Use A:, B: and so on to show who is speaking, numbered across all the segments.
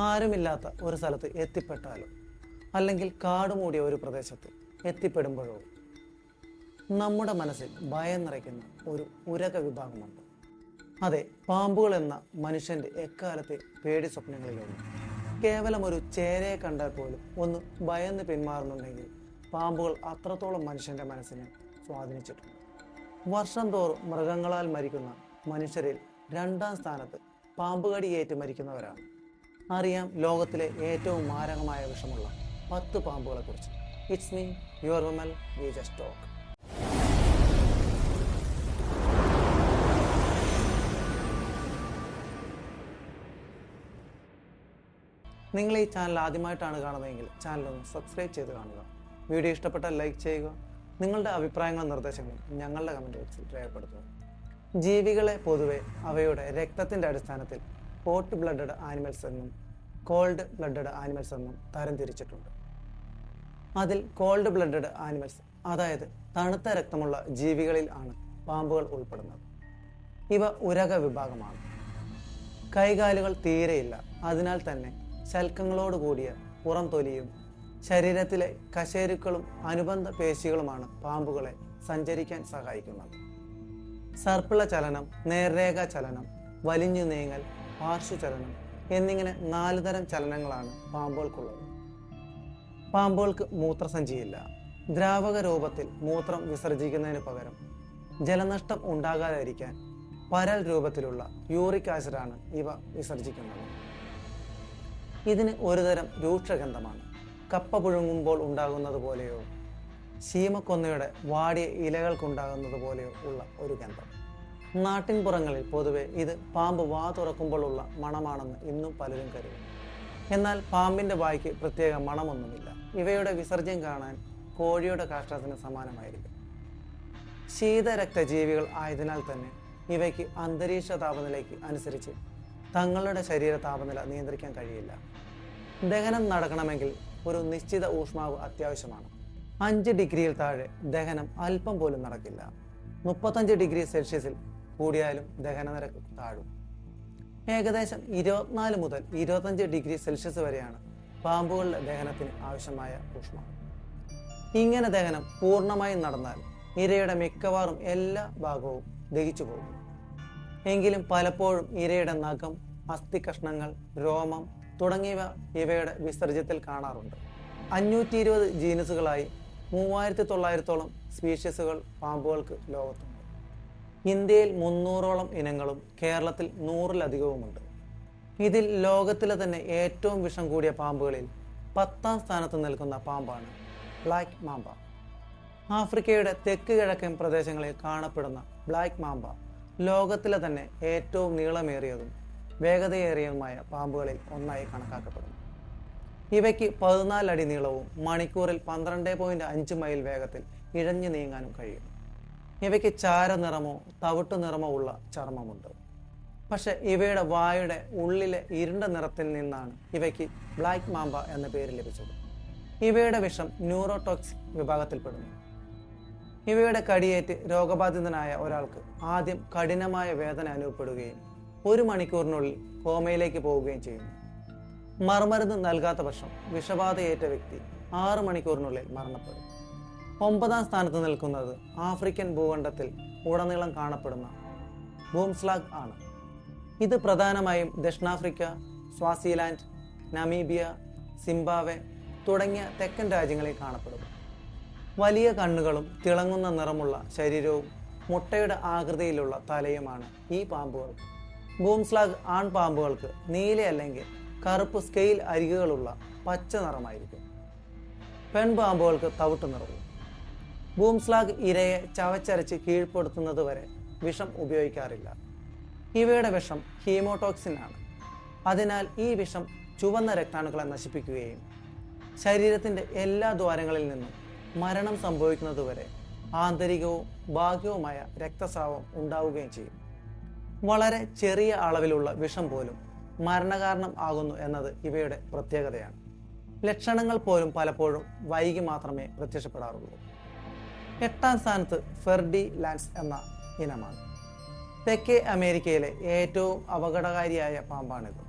A: ആരുമില്ലാത്ത ഒരു സ്ഥലത്ത് എത്തിപ്പെട്ടാലോ അല്ലെങ്കിൽ കാട് മൂടിയ ഒരു പ്രദേശത്ത് എത്തിപ്പെടുമ്പോഴോ നമ്മുടെ മനസ്സിൽ ഭയം നിറയ്ക്കുന്ന ഒരു ഉരക വിഭാഗമുണ്ട്. അതെ പാമ്പുകൾ എന്ന മനുഷ്യന്റെ എക്കാലത്തെ പേടി സ്വപ്നങ്ങളിലൊന്ന് കേവലം ഒരു ചേരയെ കണ്ടാൽ പോലും ഒന്ന് ഭയന്ന് പിന്മാറുന്നുണ്ടെങ്കിൽ പാമ്പുകൾ അത്രത്തോളം മനുഷ്യന്റെ മനസ്സിനെ സ്വാധീനിച്ചിട്ടുണ്ട്. വർഷം തോറും മൃഗങ്ങളാൽ മരിക്കുന്ന മനുഷ്യരിൽ രണ്ടാം സ്ഥാനത്ത് പാമ്പുകടിയേറ്റ് മരിക്കുന്നവരാണ്. അറിയാം ലോകത്തിലെ ഏറ്റവും മാരകമായ വിഷമുള്ള പത്ത് പാമ്പുകളെ കുറിച്ച് it's me your Vimal we just talk നിങ്ങൾ ഈ ചാനൽ ആദ്യമായിട്ടാണ് കാണുന്നതെങ്കിൽ ചാനൽ ഒന്ന് സബ്സ്ക്രൈബ് ചെയ്ത് കാണുക. വീഡിയോ ഇഷ്ടപ്പെട്ടാൽ ലൈക്ക് ചെയ്യുക. നിങ്ങളുടെ അഭിപ്രായങ്ങളും നിർദ്ദേശങ്ങളും ഞങ്ങളുടെ കമന്റ് ബോക്സിൽ രേഖപ്പെടുത്തുക. ജീവികളെ പൊതുവെ അവയുടെ രക്തത്തിന്റെ അടിസ്ഥാനത്തിൽ ഹോട്ട് ബ്ലഡഡ് ആനിമൽസ് എന്നും കോൾഡ് ബ്ലഡഡ് ആനിമൽസ് എന്നും തരംതിരിച്ചിട്ടുണ്ട് അതിൽ കോൾഡ് ബ്ലഡഡ് ആനിമൽസ് അതായത് തണുത്ത രക്തമുള്ള ജീവികളിൽ ആണ് പാമ്പുകൾ ഉൾപ്പെടുന്നത്. ഇവ ഉരക വിഭാഗമാണ്. കൈകാലുകൾ തീരെയില്ല. അതിനാൽ തന്നെ ശൽക്കങ്ങളോട് കൂടിയ പുറം തൊലിയും ശരീരത്തിലെ കശേരുക്കളും അനുബന്ധ പേശികളുമാണ് പാമ്പുകളെ സഞ്ചരിക്കാൻ സഹായിക്കുന്നത്. സർപ്പിള ചലനം നേർരേഖ ചലനം വലിഞ്ഞു നീങ്ങൽ പാർശ്വചലനം എന്നിങ്ങനെ നാല് തരം ചലനങ്ങളാണ് പാമ്പുകൾക്കുള്ളത്. പാമ്പുകൾക്ക് മൂത്രസഞ്ചിയില്ല. ദ്രാവക രൂപത്തിൽ മൂത്രം വിസർജിക്കുന്നതിന് പകരം ജലനഷ്ടം ഉണ്ടാകാതിരിക്കാൻ പരൽ രൂപത്തിലുള്ള യൂറിക് ആസിഡാണ് ഇവ വിസർജിക്കുന്നത്. ഇതിന് ഒരുതരം രൂക്ഷഗന്ധമാണ്. കപ്പ പുഴുങ്ങുമ്പോൾ ഉണ്ടാകുന്നത് പോലെയോ ശീമക്കൊന്നയുടെ വാടിയ ഇലകൾക്കുണ്ടാകുന്നത് പോലെയോ ഉള്ള ഒരു ഗന്ധം. നാട്ടിൻപുറങ്ങളിൽ പൊതുവെ ഇത് പാമ്പ് വാ തുറക്കുമ്പോഴുള്ള മണമാണെന്ന് ഇന്നും പലരും കരുതുന്നു. എന്നാൽ പാമ്പിന്റെ വായ്ക്ക് പ്രത്യേക മണമൊന്നുമില്ല. ഇവയുടെ വിസർജ്യം കാണാൻ കോഴിയുടെ കാഷ്ടത്തിന് സമാനമായിരിക്കും. ശീതരക്തജീവികൾ ആയതിനാൽ തന്നെ ഇവയ്ക്ക് അന്തരീക്ഷ താപനിലയ്ക്ക് അനുസരിച്ച് തങ്ങളുടെ ശരീര താപനില നിയന്ത്രിക്കാൻ കഴിയില്ല. ദഹനം നടക്കണമെങ്കിൽ ഒരു നിശ്ചിത ഊഷ്മാവ് അത്യാവശ്യമാണ്. അഞ്ച് ഡിഗ്രിയിൽ താഴെ ദഹനം അല്പം പോലും നടക്കില്ല. മുപ്പത്തഞ്ച് ഡിഗ്രി സെൽഷ്യസിൽ കൂടിയാലും ദഹന നിരക്ക് താഴും. ഏകദേശം ഇരുപത്തിനാല് മുതൽ ഇരുപത്തഞ്ച് ഡിഗ്രി സെൽഷ്യസ് വരെയാണ് പാമ്പുകളുടെ ദഹനത്തിന് ആവശ്യമായ ഊഷ്മം. ഇങ്ങനെ ദഹനം പൂർണമായും നടന്നാൽ ഇരയുടെ മിക്കവാറും എല്ലാ ഭാഗവും ദഹിച്ചു പോകും. എങ്കിലും പലപ്പോഴും ഇരയുടെ നഖം അസ്ഥികഷ്ണങ്ങൾ രോമം തുടങ്ങിയവ ഇവയുടെ വിസർജ്യത്തിൽ കാണാറുണ്ട്. അഞ്ഞൂറ്റി ഇരുപത് ജീനസുകളായി മൂവായിരത്തി തൊള്ളായിരത്തോളം സ്പീഷ്യസുകൾ പാമ്പുകൾക്ക് ലോകത്തുണ്ട്. ഇന്ത്യയിൽ മുന്നൂറോളം ഇനങ്ങളും കേരളത്തിൽ നൂറിലധികവുമുണ്ട്. ഇതിൽ ലോകത്തിലെ തന്നെ ഏറ്റവും വിഷം കൂടിയ പാമ്പുകളിൽ പത്താം സ്ഥാനത്ത് നിൽക്കുന്ന പാമ്പാണ് ബ്ലാക്ക് മാമ്പ ആഫ്രിക്കയുടെ തെക്ക് കിഴക്കൻ പ്രദേശങ്ങളിൽ കാണപ്പെടുന്ന ബ്ലാക്ക് മാമ്പ ലോകത്തിലെ തന്നെ ഏറ്റവും നീളമേറിയതും വേഗതയേറിയതുമായ പാമ്പുകളിൽ ഒന്നായി കണക്കാക്കപ്പെടുന്നു. ഇവയ്ക്ക് പതിനാലടി നീളവും മണിക്കൂറിൽ പന്ത്രണ്ട് പോയിന്റ് അഞ്ച് മൈൽ വേഗത്തിൽ ഇഴഞ്ഞു നീങ്ങാനും കഴിയും. ഇവയ്ക്ക് ചാരനിറമോ തവിട്ടു നിറമോ ഉള്ള ചർമ്മമുണ്ട്. പക്ഷെ ഇവയുടെ വായുടെ ഉള്ളിലെ ഇരുണ്ട നിറത്തിൽ നിന്നാണ് ഇവയ്ക്ക് ബ്ലാക്ക് മാമ്പ എന്ന പേര് ലഭിച്ചത്. ഇവയുടെ വിഷം ന്യൂറോടോക്സിക് വിഭാഗത്തിൽപ്പെടുന്നു. ഇവയുടെ കടിയേറ്റ് രോഗബാധിതനായ ഒരാൾക്ക് ആദ്യം കഠിനമായ വേദന അനുഭവപ്പെടുകയും ഒരു മണിക്കൂറിനുള്ളിൽ കോമയിലേക്ക് പോവുകയും ചെയ്യുന്നു. മറുമരുന്ന് നൽകാത്ത പക്ഷം വിഷബാധയേറ്റ വ്യക്തി ആറ് മണിക്കൂറിനുള്ളിൽ മരണപ്പെടും. ഒമ്പതാം സ്ഥാനത്ത് നിൽക്കുന്നത് ആഫ്രിക്കൻ ഭൂഖണ്ഡത്തിൽ ഉടനീളം കാണപ്പെടുന്ന ബൂംസ്ലാഗ് ആണ്. ഇത് പ്രധാനമായും ദക്ഷിണാഫ്രിക്ക സ്വാസിലാൻഡ് നമീബിയ സിംബാവെ തുടങ്ങിയ തെക്കൻ രാജ്യങ്ങളിൽ കാണപ്പെടുന്നു. വലിയ കണ്ണുകളും തിളങ്ങുന്ന നിറമുള്ള ശരീരവും മുട്ടയുടെ ആകൃതിയിലുള്ള തലയുമാണ് ഈ പാമ്പുകൾ. ബൂംസ്ലാഗ് ആൺപാമ്പുകൾക്ക് നീല അല്ലെങ്കിൽ കറുപ്പ് സ്കെയിൽ അരികുകളുള്ള പച്ച നിറമായിരിക്കും. പെൺപാമ്പുകൾക്ക് തവിട്ട് നിറവും. ബൂംസ്ലാഗ് ഇരയെ ചവച്ചരച്ച് കീഴ്പ്പെടുത്തുന്നത് വരെ വിഷം ഉപയോഗിക്കാറില്ല. ഇവയുടെ വിഷം ഹീമോടോക്സിൻ ആണ് അതിനാൽ ഈ വിഷം ചുവന്ന രക്താണുക്കളെ നശിപ്പിക്കുകയും ശരീരത്തിന്റെ എല്ലാ ദ്വാരങ്ങളിൽ നിന്നും മരണം സംഭവിക്കുന്നതുവരെ ആന്തരികവും ഭാഗ്യവുമായ രക്തസ്രാവം ഉണ്ടാവുകയും ചെയ്യും. വളരെ ചെറിയ അളവിലുള്ള വിഷം പോലും മരണകാരണം ആകുന്നു എന്നത് ഇവയുടെ പ്രത്യേകതയാണ്. ലക്ഷണങ്ങൾ പോലും പലപ്പോഴും വൈകി മാത്രമേ പ്രത്യക്ഷപ്പെടാറുള്ളൂ. എട്ടാം സ്ഥാനത്ത് ഫെർഡി ലാൻസ് എന്ന ഇനമാണ്. തെക്കേ അമേരിക്കയിലെ ഏറ്റവും അപകടകാരിയായ പാമ്പാണിത്.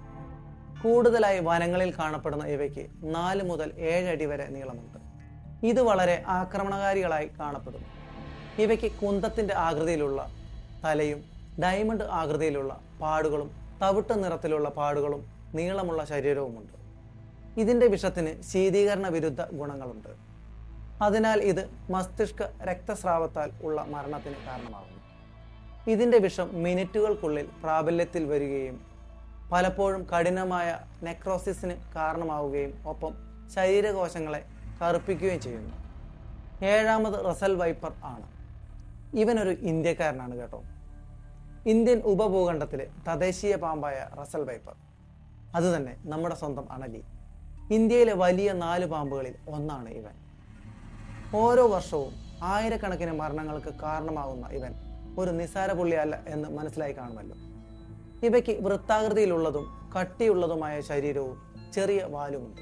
A: കൂടുതലായി വനങ്ങളിൽ കാണപ്പെടുന്ന ഇവയ്ക്ക് നാല് മുതൽ ഏഴ് അടി വരെ നീളമുണ്ട്. ഇത് വളരെ ആക്രമണകാരികളായി കാണപ്പെടുന്നു. ഇവയ്ക്ക് കുന്തത്തിന്റെ ആകൃതിയിലുള്ള തലയും ഡയമണ്ട് ആകൃതിയിലുള്ള പാടുകളും തവിട്ട് നിറത്തിലുള്ള പാടുകളും നീളമുള്ള ശരീരവുമുണ്ട്. ഇതിന്റെ വിഷത്തിന് ശീതീകരണ വിരുദ്ധ ഗുണങ്ങളുണ്ട്. അതിനാൽ ഇത് മസ്തിഷ്ക രക്തസ്രാവത്താൽ ഉള്ള മരണത്തിന് കാരണമാകുന്നു. ഇതിന്റെ വിഷം മിനിറ്റുകൾക്കുള്ളിൽ പ്രാബല്യത്തിൽ വരികയും പലപ്പോഴും കഠിനമായ നെക്രോസിസിന് കാരണമാവുകയും ഒപ്പം ശരീരകോശങ്ങളെ കറുപ്പിക്കുകയും ചെയ്യുന്നു. ഏഴാമത് റസൽ വൈപ്പർ ആണ്. ഇവനൊരു ഇന്ത്യക്കാരനാണ് കേട്ടോ. ഇന്ത്യൻ ഉപഭൂഖണ്ഡത്തിലെ തദ്ദേശീയ പാമ്പായ റസൽ വൈപ്പർ. അതുതന്നെ നമ്മുടെ സ്വന്തം അണലി. ഇന്ത്യയിലെ വലിയ നാല് പാമ്പുകളിൽ ഒന്നാണ് ഇവൻ. ഓരോ വർഷവും ആയിരക്കണക്കിന് മരണങ്ങൾക്ക് കാരണമാകുന്ന ഇവൻ ഒരു നിസാര പുള്ളിയല്ല എന്ന് മനസ്സിലായി കാണുമല്ലോ. ഇവയ്ക്ക് വൃത്താകൃതിയിലുള്ളതും കട്ടിയുള്ളതുമായ ശരീരവും ചെറിയ വാലുമുണ്ട്.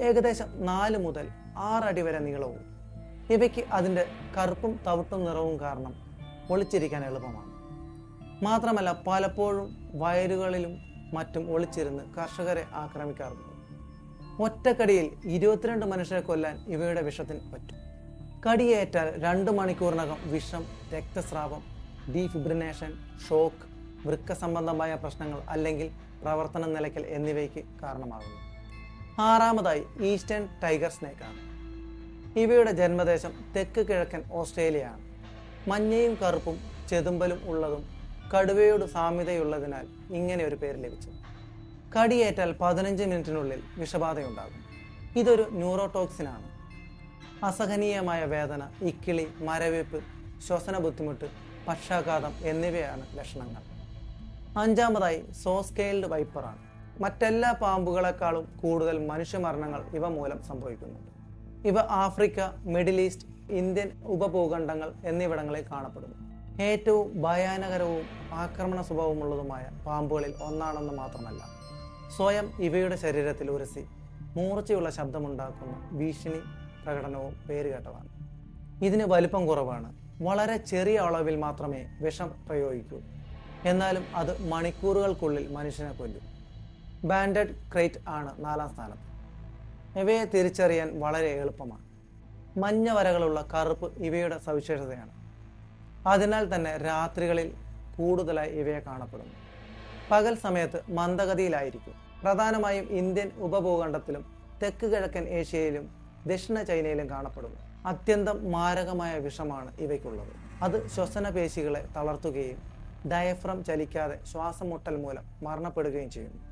A: ഏകദേശം നാല് മുതൽ ആറടി വരെ നീളവും. ഇവയ്ക്ക് അതിന്റെ കറുപ്പും തവിട്ടും നിറവും കാരണം ഒളിച്ചിരിക്കാൻ എളുപ്പമാണ്. മാത്രമല്ല പലപ്പോഴും വയലുകളിലും മറ്റും ഒളിച്ചിരുന്ന് കർഷകരെ ആക്രമിക്കാറുണ്ട്. ഒറ്റക്കടിയിൽ ഇരുപത്തിരണ്ട് മനുഷ്യരെ കൊല്ലാൻ ഇവയുടെ വിഷത്തിന് പറ്റും. കടിയേറ്റാൽ രണ്ട് മണിക്കൂറിനകം വിഷം രക്തസ്രാവം ഡീഫിബ്രിനേഷൻ ഷോക്ക് വൃക്ക സംബന്ധമായ പ്രശ്നങ്ങൾ അല്ലെങ്കിൽ പ്രവർത്തന നിലയ്ക്കൽ എന്നിവയ്ക്ക് കാരണമാകുന്നു. ആറാമതായി ഈസ്റ്റേൺ ടൈഗർ സ്നേക്കാണ്. ഇവയുടെ ജന്മദേശം തെക്ക് കിഴക്കൻ ഓസ്ട്രേലിയയാണ്. മഞ്ഞയും കറുപ്പും ചെതുമ്പലും ഉള്ളതും കടുവയോട് സാമ്യതയുള്ളതിനാൽ ഇങ്ങനെ ഒരു പേര് ലഭിച്ചു. കടിയേറ്റാൽ പതിനഞ്ച് മിനിറ്റിനുള്ളിൽ വിഷബാധയുണ്ടാകും. ഇതൊരു ന്യൂറോടോക്സിനാണ്. അസഹനീയമായ വേദന ഇക്കിളി മരവിപ്പ് ശ്വസന ബുദ്ധിമുട്ട് പക്ഷാഘാതം എന്നിവയാണ് ലക്ഷണങ്ങൾ. അഞ്ചാമതായി സോസ്കെയിൽഡ് വൈപ്പറാണ്. മറ്റെല്ലാ പാമ്പുകളെക്കാളും കൂടുതൽ മനുഷ്യമരണങ്ങൾ ഇവ മൂലം സംഭവിക്കുന്നുണ്ട്. ഇവ ആഫ്രിക്ക മിഡിൽ ഈസ്റ്റ് ഇന്ത്യൻ ഉപഭൂഖണ്ഡങ്ങൾ എന്നിവിടങ്ങളിൽ കാണപ്പെടുന്നു. ഏറ്റവും ഭയാനകരവും ആക്രമണ സ്വഭാവമുള്ളതുമായ പാമ്പുകളിൽ ഒന്നാണെന്ന് മാത്രമല്ല സ്വയം ഇവയുടെ ശരീരത്തിൽ ഉരസി മൂർച്ചയുള്ള ശബ്ദമുണ്ടാക്കുന്ന ഭീഷണി പ്രകടനവും പേരുകേട്ടതാണ്. ഇതിന് വലിപ്പം കുറവാണ്. വളരെ ചെറിയ അളവിൽ മാത്രമേ വിഷം പ്രയോഗിക്കൂ. എന്നാലും അത് മണിക്കൂറുകൾക്കുള്ളിൽ മനുഷ്യനെ കൊല്ലും. ബാൻഡഡ് ക്രേറ്റ് ആണ് നാലാം സ്ഥാനത്ത് ഇവയെ തിരിച്ചറിയാൻ വളരെ എളുപ്പമാണ്. മഞ്ഞ വരകളുള്ള കറുപ്പ് ഇവയുടെ സവിശേഷതയാണ്. അതിനാൽ തന്നെ രാത്രികളിൽ കൂടുതലായി ഇവയെ കാണപ്പെടുന്നു. പകൽ സമയത്ത് മന്ദഗതിയിലായിരിക്കും. പ്രധാനമായും ഇന്ത്യൻ ഉപഭൂഖണ്ഡത്തിലും തെക്ക് കിഴക്കൻ ഏഷ്യയിലും ദക്ഷിണ ചൈനയിലും കാണപ്പെടുന്നു. അത്യന്തം മാരകമായ വിഷമാണ് ഇവയ്ക്കുള്ളത്. അത് ശ്വസന പേശികളെ തളർത്തുകയും ഡയഫ്രം ചലിക്കാതെ ശ്വാസം മുട്ടൽ മൂലം മരണപ്പെടുകയും ചെയ്യുന്നു.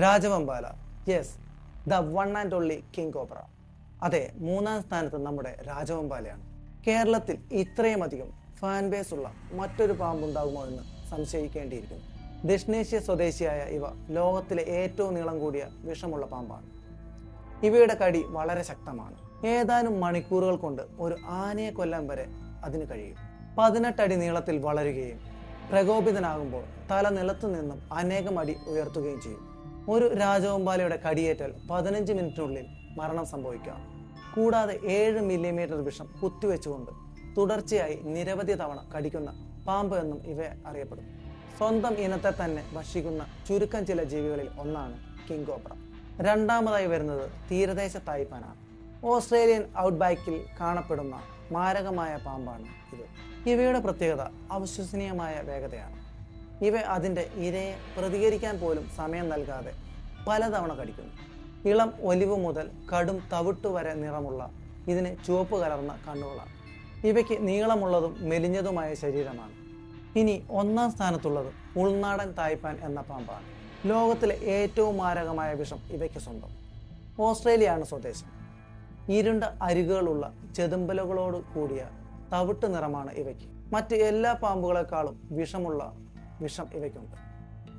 A: രാജവമ്പാല yes the one and only king cobra. അതെ മൂന്നാം സ്ഥാനത്ത് നമ്മുടെ രാജവമ്പാലയാണ്. കേരളത്തിൽ ഇത്രയും അധികം ഫാൻ ബേസ് ഉള്ള മറ്റൊരു പാമ്പുണ്ടാകുമോ എന്ന് സംശയിക്കേണ്ടിയിരിക്കുന്നു. ദക്ഷിണേഷ്യ സ്വദേശിയായ ഇവ ലോകത്തിലെ ഏറ്റവും നീളം കൂടിയ വിഷമുള്ള പാമ്പാണ്. ഇവയുടെ കടി വളരെ ശക്തമാണ്. ഏതാനും മണിക്കൂറുകൾ കൊണ്ട് ഒരു ആനയെ കൊല്ലാൻ വരെ അതിന് കഴിയും. പതിനെട്ടടി നീളത്തിൽ വളരുകയും പ്രകോപിതനാകുമ്പോൾ തല നിലത്തു നിന്നും അനേകം അടി ഉയർത്തുകയും ചെയ്യും. ഒരു രാജവമ്പാലയുടെ കടിയേറ്റാൽ പതിനഞ്ച് മിനിറ്റിനുള്ളിൽ മരണം സംഭവിക്കാം. കൂടാതെ ഏഴ് മില്ലിമീറ്റർ വിഷം കുത്തിവെച്ചുകൊണ്ട് തുടർച്ചയായി നിരവധി തവണ കടിക്കുന്ന പാമ്പ് എന്നും ഇവ അറിയപ്പെടും. സ്വന്തം ഇനത്തെ തന്നെ ഭക്ഷിക്കുന്ന ചുരുക്കം ചില ജീവികളിൽ ഒന്നാണ് കിങ് കോബ്ര രണ്ടാമതായി വരുന്നത് തീരദേശ തായ്പാനാണ് ഓസ്ട്രേലിയൻ ഔട്ട് ബാക്കിൽ കാണപ്പെടുന്ന മാരകമായ പാമ്പാണ് ഇത്. ഇവയുടെ പ്രത്യേകത അവിശ്വസനീയമായ വേഗതയാണ്. ഇവ അതിന്റെ ഇരയെ പ്രതികരിക്കാൻ പോലും സമയം നൽകാതെ പലതവണ കടിക്കുന്നു. ഇളം ഒലിവ് മുതൽ കടും തവിട്ടു വരെ നിറമുള്ള ഇതിന് ചുവപ്പ് കലർന്ന കണ്ണുകളാണ്. ഇവയ്ക്ക് നീളമുള്ളതും മെലിഞ്ഞതുമായ ശരീരമാണ്. ഇനി ഒന്നാം സ്ഥാനത്തുള്ളത് ഉൾനാടൻ തായ്പാൻ എന്ന പാമ്പാണ്. ലോകത്തിലെ ഏറ്റവും മാരകമായ വിഷം ഇവയ്ക്ക് സ്വന്തം. ഓസ്ട്രേലിയയാണ് സ്വദേശം. ഇരുണ്ട അരികുകളുള്ള ചെതുമ്പലുകളോട് കൂടിയ തവിട്ട് നിറമാണ് ഇവയ്ക്ക്. മറ്റ് എല്ലാ പാമ്പുകളെക്കാളും വിഷമുള്ള വിഷം ഇവയ്ക്കുണ്ട്.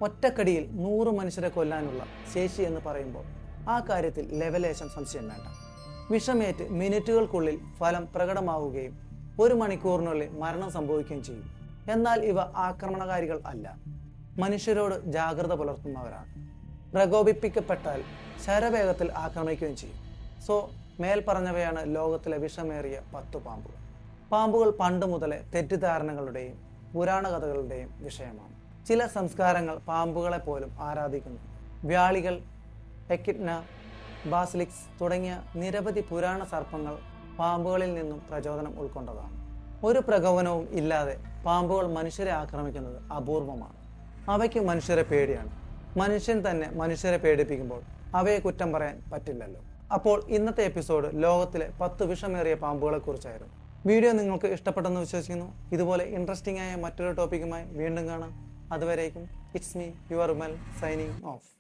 A: ഒറ്റക്കടിയിൽ നൂറ് മനുഷ്യരെ കൊല്ലാനുള്ള ശേഷി എന്ന് പറയുമ്പോൾ ആ കാര്യത്തിൽ ലെവലേശം സംശയം വേണ്ട. വിഷമേറ്റ് മിനിറ്റുകൾക്കുള്ളിൽ ഫലം പ്രകടമാവുകയും ഒരു മണിക്കൂറിനുള്ളിൽ മരണം സംഭവിക്കുകയും ചെയ്യും. എന്നാൽ ഇവ ആക്രമണകാരികൾ അല്ല. മനുഷ്യരോട് ജാഗ്രത പുലർത്തുന്നവരാണ്. പ്രകോപിപ്പിക്കപ്പെട്ടാൽ ശരവേഗത്തിൽ ആക്രമിക്കുകയും ചെയ്യും. സോ മേൽ പറഞ്ഞവയാണ് ലോകത്തിലെ വിഷമേറിയ പത്തു പാമ്പുകൾ. പാമ്പുകൾ പണ്ട് മുതലേ തെറ്റിദ്ധാരണകളുടെയും പുരാണ കഥകളുടെയും വിഷയമാണ്. ചില സംസ്കാരങ്ങൾ പാമ്പുകളെ പോലും ആരാധിക്കുന്നു. വ്യാളികൾ എക്കിഡ്ന ബാസിലിക്സ് തുടങ്ങിയ നിരവധി പുരാണ സർപ്പങ്ങൾ പാമ്പുകളിൽ നിന്നും പ്രചോദനം ഉൾക്കൊണ്ടതാണ്. ഒരു പ്രകോപനവും ഇല്ലാതെ പാമ്പുകൾ മനുഷ്യരെ ആക്രമിക്കുന്നത് അപൂർവമാണ്. അവയ്ക്ക് മനുഷ്യരെ പേടിയാണ്. മനുഷ്യൻ തന്നെ മനുഷ്യരെ പേടിപ്പിക്കുമ്പോൾ അവയെ കുറ്റം പറയാൻ പറ്റില്ലല്ലോ. അപ്പോൾ ഇന്നത്തെ എപ്പിസോഡ് ലോകത്തിലെ പത്ത് വിഷമേറിയ പാമ്പുകളെ കുറിച്ചായിരുന്നു വീഡിയോ നിങ്ങൾക്ക് ഇഷ്ടപ്പെട്ടെന്ന് വിശ്വസിക്കുന്നു. ഇതുപോലെ ഇൻട്രസ്റ്റിംഗ് ആയ മറ്റൊരു ടോപ്പിക്കുമായി വീണ്ടും കാണാം. അതുവരേക്കും it's me your Vimal signing off